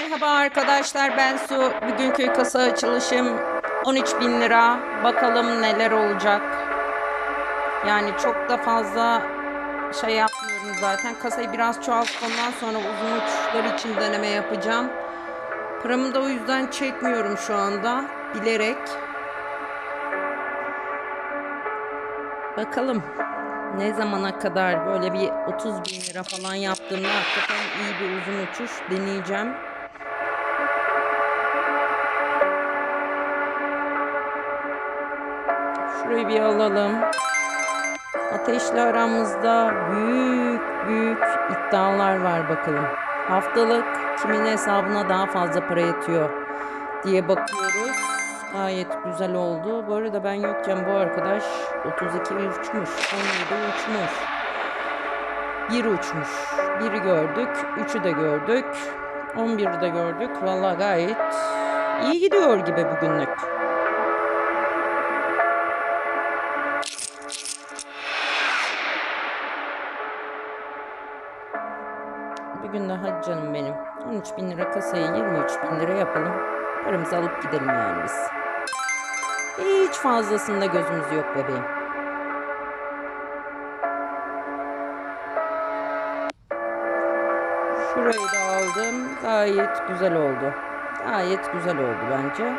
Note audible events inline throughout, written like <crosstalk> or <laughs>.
Merhaba arkadaşlar ben Su. Bugünkü kasa açılışım 13 bin lira. Bakalım neler olacak. Yani çok da fazla şey yapmıyorum zaten. Kasayı biraz çoğalttıktan sonra uzun uçuşlar için deneme yapacağım. Paramı da o yüzden çekmiyorum şu anda. Bilerek. Bakalım ne zamana kadar böyle bir 30 bin lira falan yaptığımda hakikaten iyi bir uzun uçuş deneyeceğim. Şurayı bir alalım. Ateşle aramızda büyük büyük iddialar var bakalım. Haftalık kimin hesabına daha fazla para yatıyor diye bakıyoruz. Gayet güzel oldu. Bu arada ben yokken bu arkadaş 32 uçmuş. 17 uçmuş. Bir uçmuş. Biri gördük. Üçü de gördük. 11'i de gördük. Vallahi gayet iyi gidiyor gibi bugünlük. Hadi canım benim. 13 bin lira kasayı 23 bin lira yapalım. Paramızı alıp gidelim yani biz. Hiç fazlasında gözümüz yok bebeğim. Şurayı da aldım. Gayet güzel oldu. Gayet güzel oldu bence.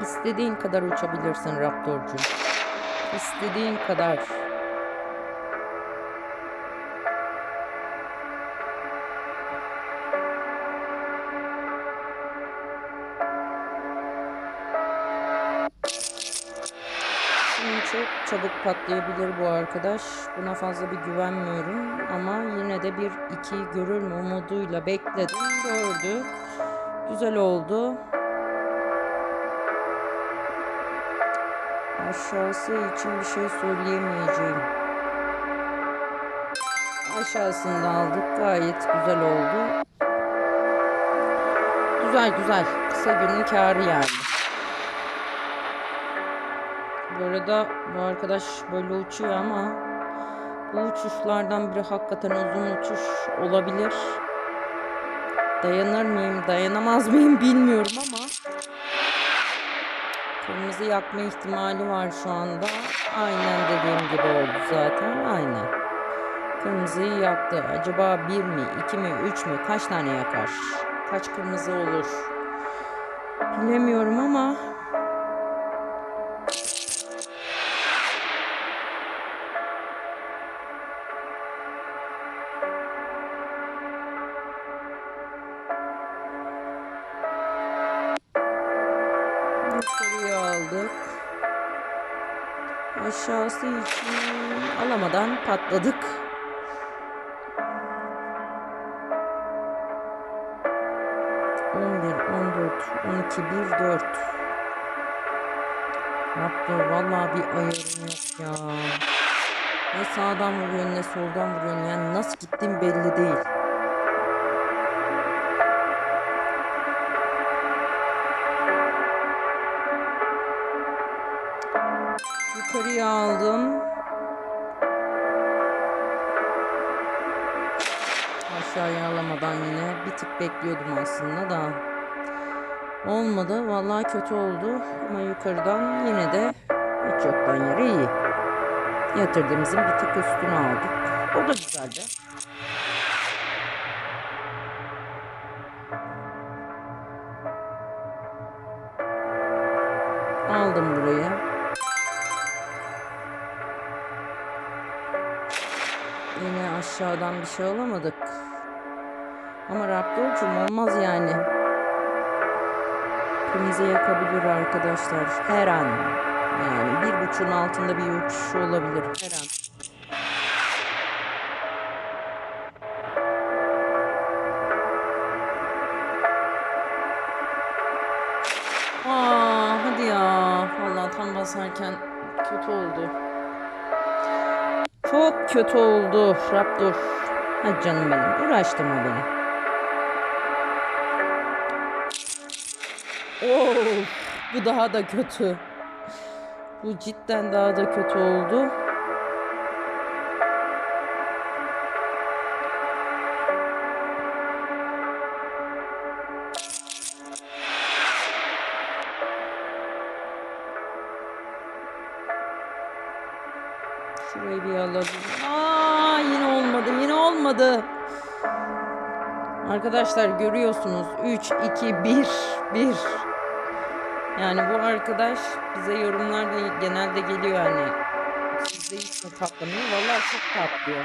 İstediğin kadar uçabilirsin Raptorcu. İstediğin kadar. Şimdi çok çabuk patlayabilir bu arkadaş. Buna fazla bir güvenmiyorum. Ama yine de bir iki görür mü umuduyla bekledim. Gördü. Güzel oldu. Aşağısı için bir şey söyleyemeyeceğim. Aşağısında aldık. Gayet güzel oldu. Güzel güzel. Kısa günün karı yani. Bu arada bu arkadaş böyle uçuyor ama bu uçuşlardan biri hakikaten uzun uçuş olabilir. Dayanır mıyım, dayanamaz mıyım bilmiyorum ama kırmızı yakma ihtimali var şu anda. Aynen dediğim gibi oldu zaten. Aynen. Kırmızıyı yaktı. Acaba bir mi, iki mi, üç mü? Kaç tane yakar? Kaç kırmızı olur? Bilemiyorum ama Yukarıya aldık. Aşağısı için alamadan patladık. On bir, on dört, on iki, bir, dört. Raptor vallahi bir ayarım yok ya. Ne sağdan vuruyorsun ne soldan vuruyorsun yani nasıl gittiğim belli değil. Aşağıya alamadan yine bir tık bekliyordum aslında da. Olmadı. Vallahi kötü oldu. Ama yukarıdan yine de hiç yoktan yere iyi. Yatırdığımızın bir tık üstünü aldık. O da güzeldi. Aldım burayı. Yine aşağıdan bir şey alamadık. Raptor'cum olmaz yani. Kırmızı yakabilir arkadaşlar. Her an. Yani bir buçuğun altında bir uçuş olabilir. Her an. Aa, hadi ya. Vallahi tam basarken kötü oldu. Çok kötü oldu Raptor. Hadi canım benim uğraştırma beni. Oh, bu daha da kötü. Bu cidden daha da kötü oldu. Şurayı bir alalım. Aa, yine olmadı, yine olmadı. Arkadaşlar görüyorsunuz 3 2 1 1 yani bu arkadaş bize yorumlarda genelde geliyor hani sizde hiç mi patlamıyor? Vallahi çok patlıyor.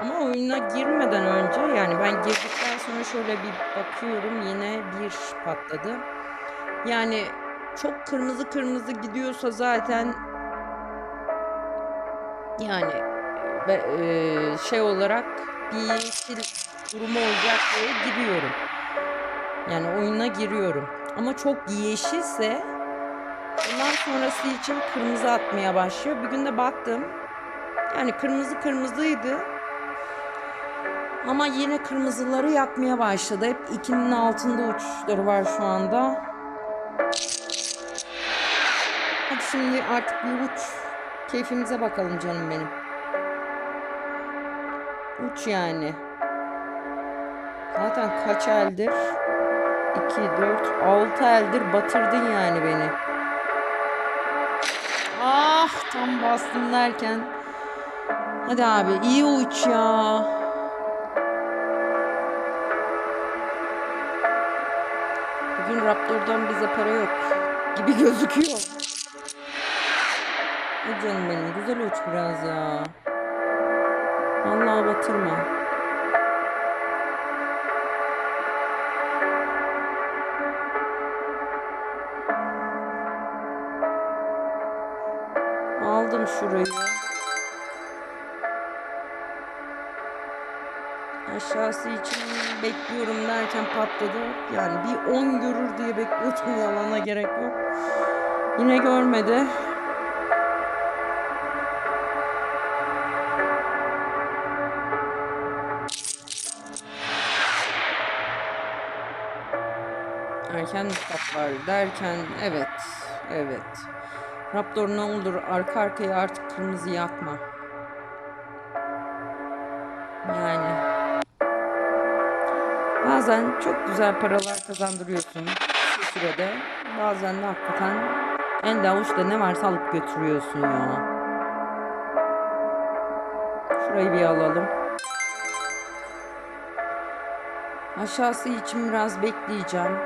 Ama oyuna girmeden önce yani ben girdikten sonra şöyle bir bakıyorum yine bir patladı. Yani çok kırmızı kırmızı gidiyorsa zaten yani e, şey olarak bir yeşil durumu olacak diye giriyorum. Yani oyuna giriyorum. Ama çok yeşilse ondan sonrası için kırmızı atmaya başlıyor. Bir gün de baktım. Yani kırmızı kırmızıydı. Ama yine kırmızıları yakmaya başladı. Hep ikinin altında uçuşları var şu anda. Hadi şimdi artık bir uç. Keyfimize bakalım canım benim. Uç yani. Zaten kaç eldir? 2, 4, 6 eldir batırdın yani beni. Ah tam bastım derken. Hadi abi iyi uç ya. Bugün Raptor'dan bize para yok gibi <laughs> gözüküyor. Hadi canım benim güzel uç biraz ya. Vallahi batırma. Aldım şurayı. Aşağısı için bekliyorum derken patladı. Yani bir 10 görür diye bekliyordum <laughs> yalana gerek yok. Yine görmedi. Erken patlar derken evet evet. Raptor ne olur arka arkaya artık kırmızı yakma. Yani bazen çok güzel paralar kazandırıyorsun şu sürede. Bazen de hakikaten en avuçta ne varsa alıp götürüyorsun ya. Şurayı bir alalım. Aşağısı için biraz bekleyeceğim.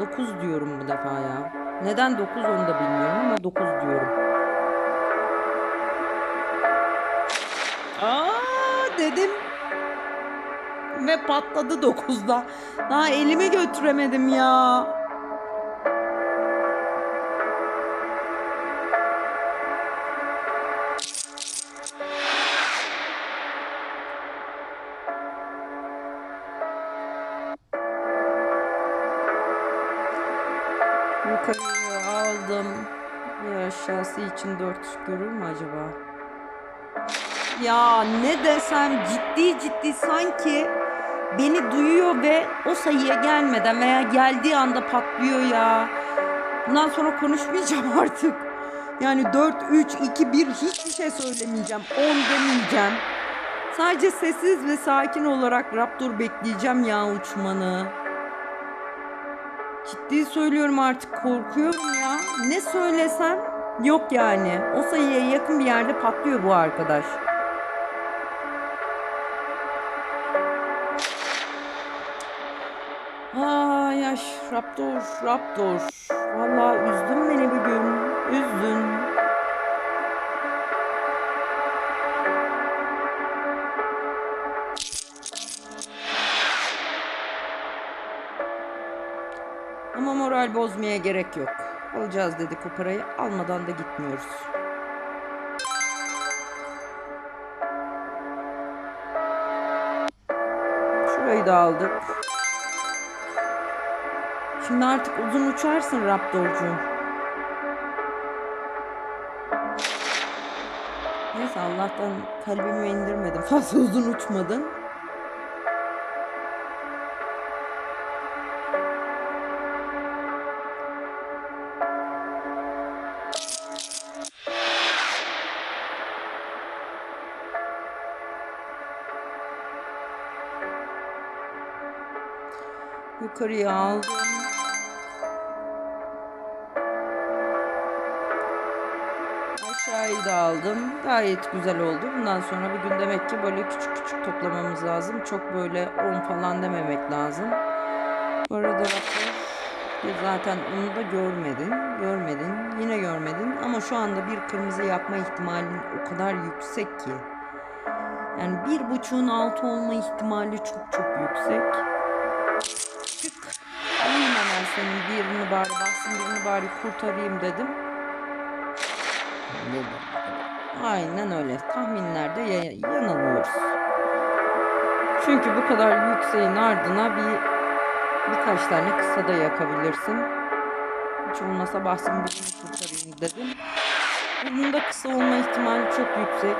9 diyorum bu defa ya. Neden 9 onu da bilmiyorum ama 9 diyorum. Aa dedim. Ve patladı 9'da. Daha elimi götüremedim ya. 4 görür mü acaba? Ya ne desem ciddi ciddi sanki beni duyuyor ve o sayıya gelmeden veya geldiği anda patlıyor ya. Bundan sonra konuşmayacağım <laughs> artık. Yani 4, 3, 2, 1 hiçbir şey söylemeyeceğim. 10 demeyeceğim. Sadece sessiz ve sakin olarak Raptor bekleyeceğim ya uçmanı. Ciddi söylüyorum artık korkuyorum ya. Ne söylesem yok yani. O sayıya yakın bir yerde patlıyor bu arkadaş. Ay yaş Raptor, Raptor. Vallahi üzdün beni bugün. Üzdün. Ama moral bozmaya gerek yok. Alacağız dedik o parayı. Almadan da gitmiyoruz. Şurayı da aldık. Şimdi artık uzun uçarsın Raptorcuğum. Neyse Allah'tan kalbimi indirmedim. <laughs> Fazla uzun uçmadın. Yukarıya aldım. Aşağıyı da aldım. Gayet güzel oldu. Bundan sonra bugün demek ki böyle küçük küçük toplamamız lazım. Çok böyle 10 falan dememek lazım. Bu arada zaten onu da görmedin. Görmedin. Yine görmedin. Ama şu anda bir kırmızı yapma ihtimalin o kadar yüksek ki. Yani bir buçuğun altı olma ihtimali çok çok yüksek. Senin birini bari baksın birini bari kurtarayım dedim. Aynen öyle. Tahminlerde ya- yanılıyoruz. Çünkü bu kadar yükseğin ardına bir birkaç tane kısa da yakabilirsin. Hiç olmasa bahsim birini kurtarayım dedim. Bunun da kısa olma ihtimali çok yüksek.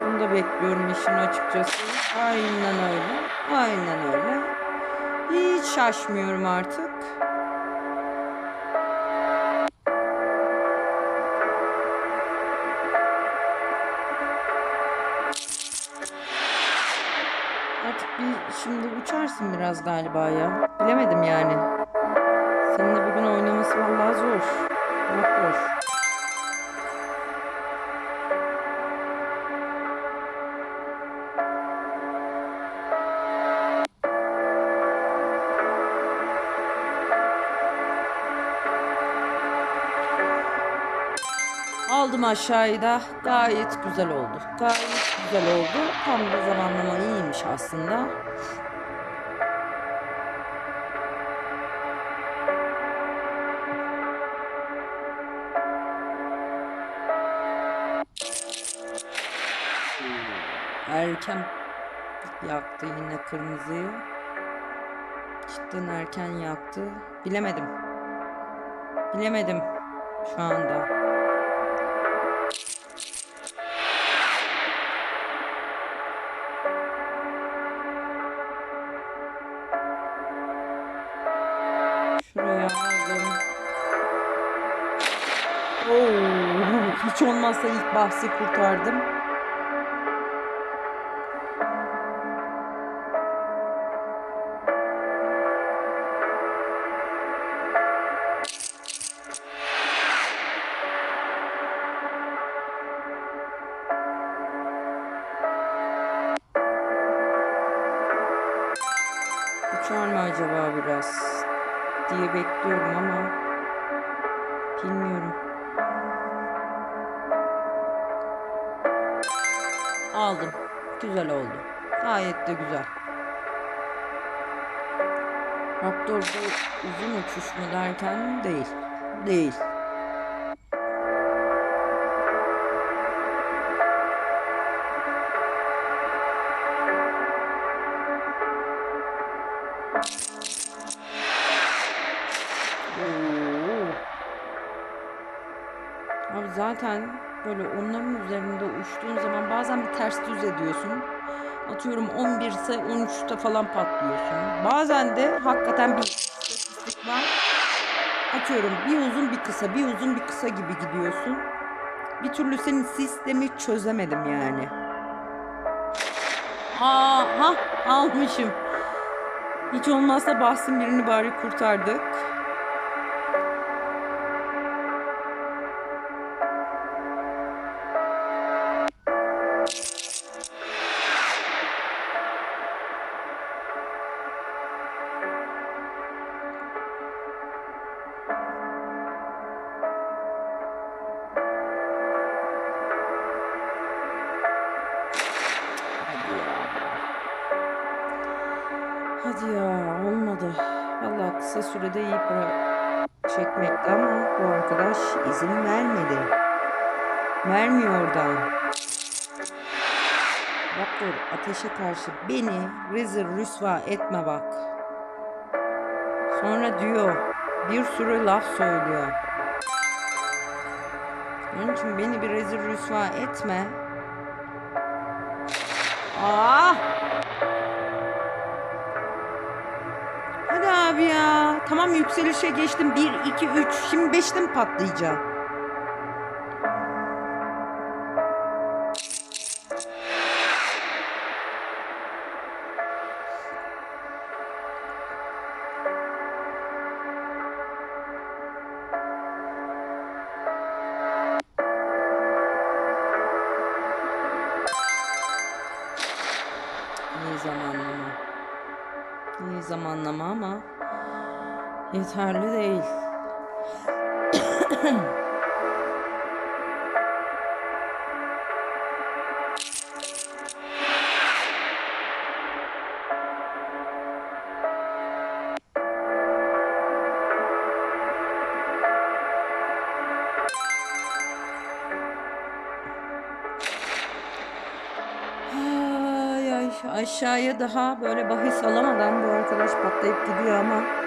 Bunu da bekliyorum işin açıkçası. Aynen öyle. Aynen öyle. Hiç şaşmıyorum artık. Şimdi uçarsın biraz galiba ya. Bilemedim yani. Seninle bugün oynaması vallahi zor. Çok zor. Aldım aşağıya da gayet güzel oldu. Gayet güzel oldu. Tam da zamanlama iyiymiş aslında. Erken yaktı yine kırmızıyı. Cidden erken yaktı. Bilemedim. Bilemedim şu anda. Aldım. Oo, <laughs> hiç olmazsa ilk bahsi kurtardım. Aldım. Güzel oldu. Gayet de güzel. Raptor bu uzun uçuş mu derken değil. Değil. Zaten böyle onların üzerinde uçtuğun zaman bazen bir ters düz ediyorsun. Atıyorum 11 ise 13'te falan patlıyorsun. Bazen de hakikaten bir istatistik var. Atıyorum bir uzun bir kısa, bir uzun bir kısa gibi gidiyorsun. Bir türlü senin sistemi çözemedim yani. Aha almışım. Hiç olmazsa bahsin birini bari kurtardık. Hadi ya olmadı. Vallahi kısa sürede iyi para çekmekti ama bu arkadaş izin vermedi. Vermiyor da. Raptor ateşe karşı beni rezil rüsva etme bak. Sonra diyor bir sürü laf söylüyor. Onun için beni bir rezil rüsva etme. Aa! Tamam yükselişe geçtim. 1, 2, 3. Şimdi 5'te mi patlayacağım? Yeterli değil. Aşağıya daha böyle bahis alamadan bu arkadaş patlayıp gidiyor ama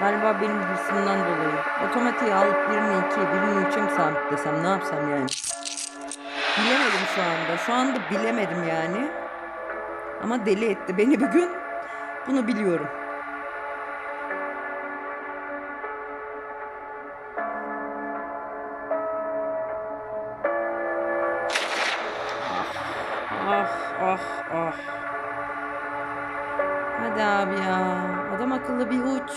galiba benim hırsımdan dolayı. Otomatiğe alıp birini ikiye birini üçe mi sabitlesem ne yapsam yani. Bilemedim şu anda. Şu anda bilemedim yani. Ama deli etti beni bir gün. Bunu biliyorum. Ah ah ah. Hadi abi ya. Adam akıllı bir uç.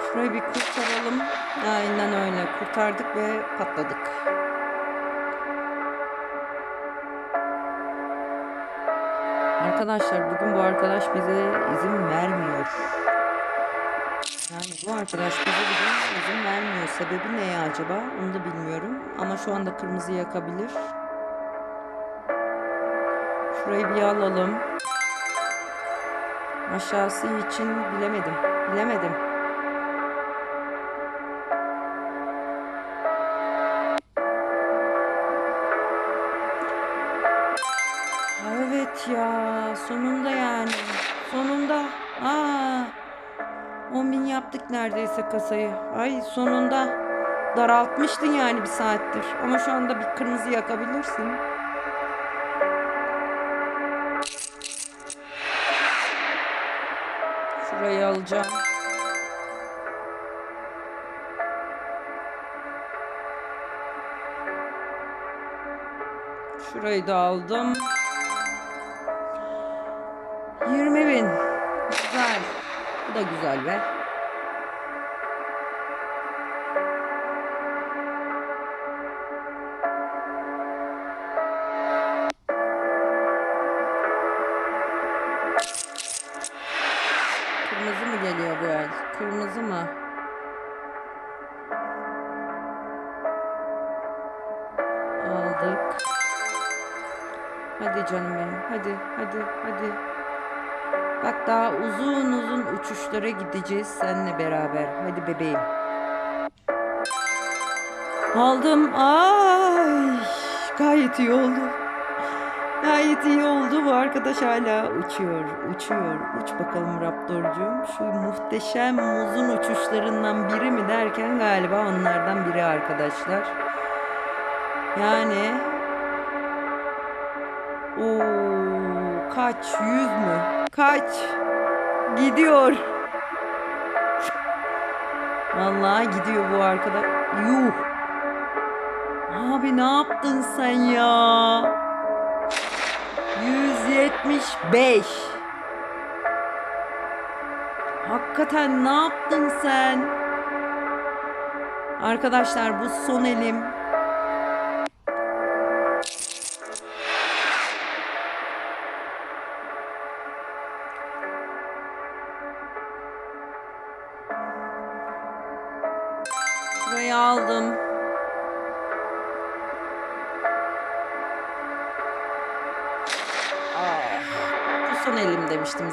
Şurayı bir kurtaralım. Aynen öyle. Kurtardık ve patladık. Arkadaşlar bugün bu arkadaş bize izin vermiyor. Yani bu arkadaş bize bugün izin vermiyor. Sebebi ne acaba? Onu da bilmiyorum. Ama şu anda kırmızı yakabilir. Şurayı bir alalım. Aşağısı için bilemedim. Bilemedim. Evet ya sonunda yani sonunda. Aa 10 bin yaptık neredeyse kasayı. Ay sonunda daraltmıştın yani bir saattir. Ama şu anda bir kırmızı yakabilirsin. Şurayı alacağım. Şurayı da aldım da güzel be. Kırmızı mı geliyor bu el? Kırmızı mı? Aldık. Hadi canım benim. Hadi, hadi, hadi. Bak daha uzun uzun uçuşlara gideceğiz seninle beraber. Hadi bebeğim. Aldım. Ay, gayet iyi oldu. Gayet iyi oldu. Bu arkadaş hala uçuyor, uçuyor. Uç bakalım Raptorcuğum. Şu muhteşem muzun uçuşlarından biri mi derken galiba onlardan biri arkadaşlar. Yani Oo, kaç? Yüz mü? Kaç? Gidiyor. Vallahi gidiyor bu arkadaş. Yuh. Abi ne yaptın sen ya? 175. Hakikaten ne yaptın sen? Arkadaşlar bu son elim.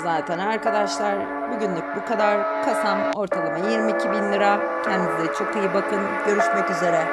Zaten arkadaşlar. Bugünlük bu kadar. Kasam ortalama 22 bin lira. Kendinize çok iyi bakın. Görüşmek üzere.